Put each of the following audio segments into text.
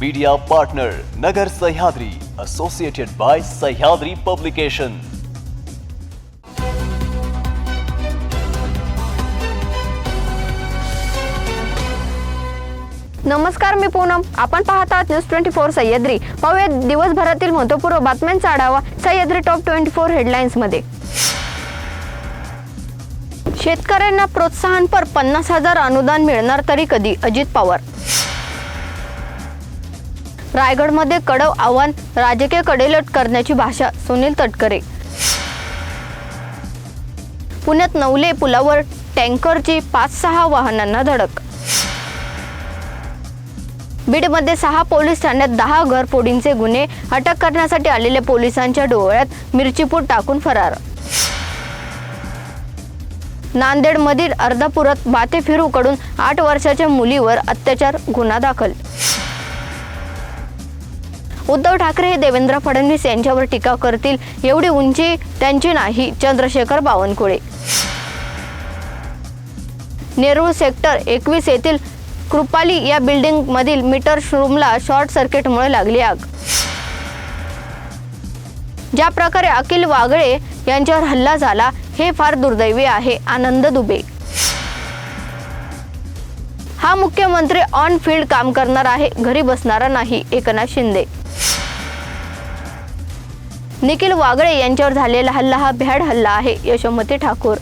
Media partner Nagar Sahyadri associated by Sahyadri publication नमस्कार मी पूनम. आपण पाहत आहात न्यूज ट्वेंटी फोर सह्याद्री. पाहूया दिवसभरातील महत्त्वपूर्ण बातम्यांचा आढावा सह्याद्री टॉप ट्वेंटी फोर हेडलाईन्समध्ये. शेतकऱ्यांना प्रोत्साहनपर पन्नास हजार अनुदान मिळणार तरी कधी? अजित पवार. रायगडमध्ये कडव आव्हान राजकीय कडेलट करण्याची भाषा सुनील तटकरे. पुण्यात नवले पुलावर टँकरची पाच सहा वाहनांना धडक. बीडमध्ये सहा पोलीस ठाण्यात दहा घरफोडींचे गुन्हे अटक करण्यासाठी आलेल्या पोलिसांच्या डोळ्यात मिरचीपूट टाकून फरार. नांदेडमधील अर्धापुरात बाते फिरूकडून आठ वर्षाच्या मुलीवर अत्याचार गुन्हा दाखल. उद्धव ठाकरे हे देवेंद्र फडणवीस यांच्यावर टीका करतील. एवढी उंची त्यांची नाही. चंद्रशेखर बावनकुळे. नेरूळ सेक्टर एकवीस येथील कृपाली या बिल्डिंग मधील मीटर रूमला शॉर्ट सर्किटमुळे लागली आग. ज्या प्रकारे अखिल वागळे यांच्यावर हल्ला झाला हे फार दुर्दैवी आहे. आनंद दुबे. हा मुख्यमंत्री ऑन फील्ड काम करणार आहे. घरी बसणारा नाही. एकनाथ शिंदे. निखिल वागळे यांच्यावर झालेला हल्ला हा भ्याड हल्ला आहे यशोमती ठाकूर.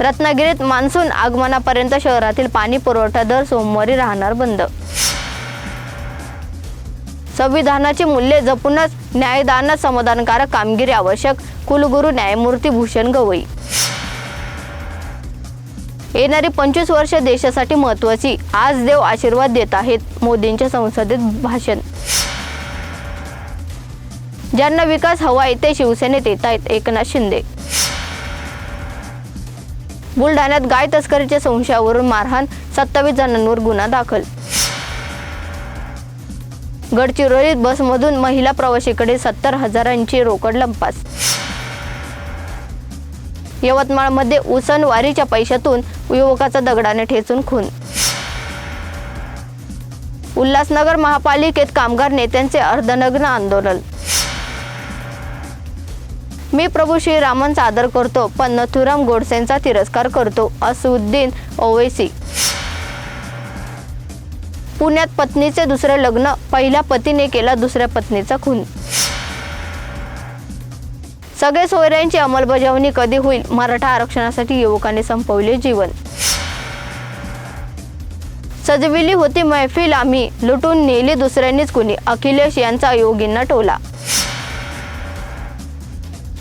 रत्नागिरीत मान्सून आगमनापर्यंत शहरातील पाणी पुरवठा दर सोमवारी राहणार बंद. संविधानाची मूल्ये जपूनच न्यायदानात समाधानकारक कामगिरी आवश्यक कुलगुरू न्यायमूर्ती भूषण गवई. येणारी पंचवीस वर्ष देशासाठी महत्वाची आज देव आशीर्वाद देत आहेत मोदींच्या संसदेत भाषण. ज्यांना विकास हवाय ते शिवसेनेत येत आहेत. एकनाथ शिंदे. बुलढाण्यात गाय तस्करीच्या संशयावरून मारहाण सत्तावीस जणांवर गुन्हा दाखल. गडचिरोलीत बसमधून महिला प्रवाशीकडे सत्तर हजारांची रोकड लंपास. यवतमाळमध्ये उसनवारीच्या पैशातून युवकाचा दगडाने ठेचून खून. उल्हासनगर महापालिकेत कामगार नेत्यांचे अर्धनग्न आंदोलन. मी प्रभू श्रीरामांचा आदर करतो पण नथुराम गोडसेंचा तिरस्कार करतो असुद्दीन ओवैसी. पुण्यात पत्नीचे दुसरे लग्न पहिल्या पतीने केला दुसऱ्या पत्नीचा खून. सगळे सोयऱ्यांची अंमलबजावणी कधी होईल? मराठा आरक्षणासाठी युवकाने संपवले जीवन. सजविली होती मैफिल आम्ही लुटून नेली दुसऱ्यांनीच कुणी अखिलेश यांचा योगींना टोला.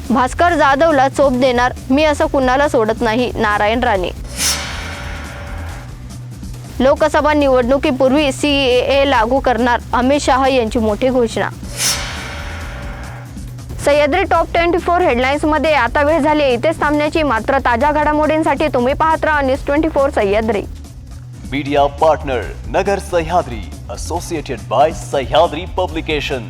भास्कर जाधवला चोप देणार. मी असं कुणाला सोडत नाही नारायण राणे. लोकसभा निवडणुकीपूर्वी सीएए लागू करणार अमित शहा यांची मोठी घोषणा. सह्याद्री टॉप ट्वेंटी फोर हेडलाईन्समध्ये आता वेळ झाली आहे इथेच थांबण्याची. मात्र ताज्या घडामोडींसाठी तुम्ही पाहत राहा news twenty four Sahyadri. Media partner Nagar Sahyadri associated by Sahyadri publication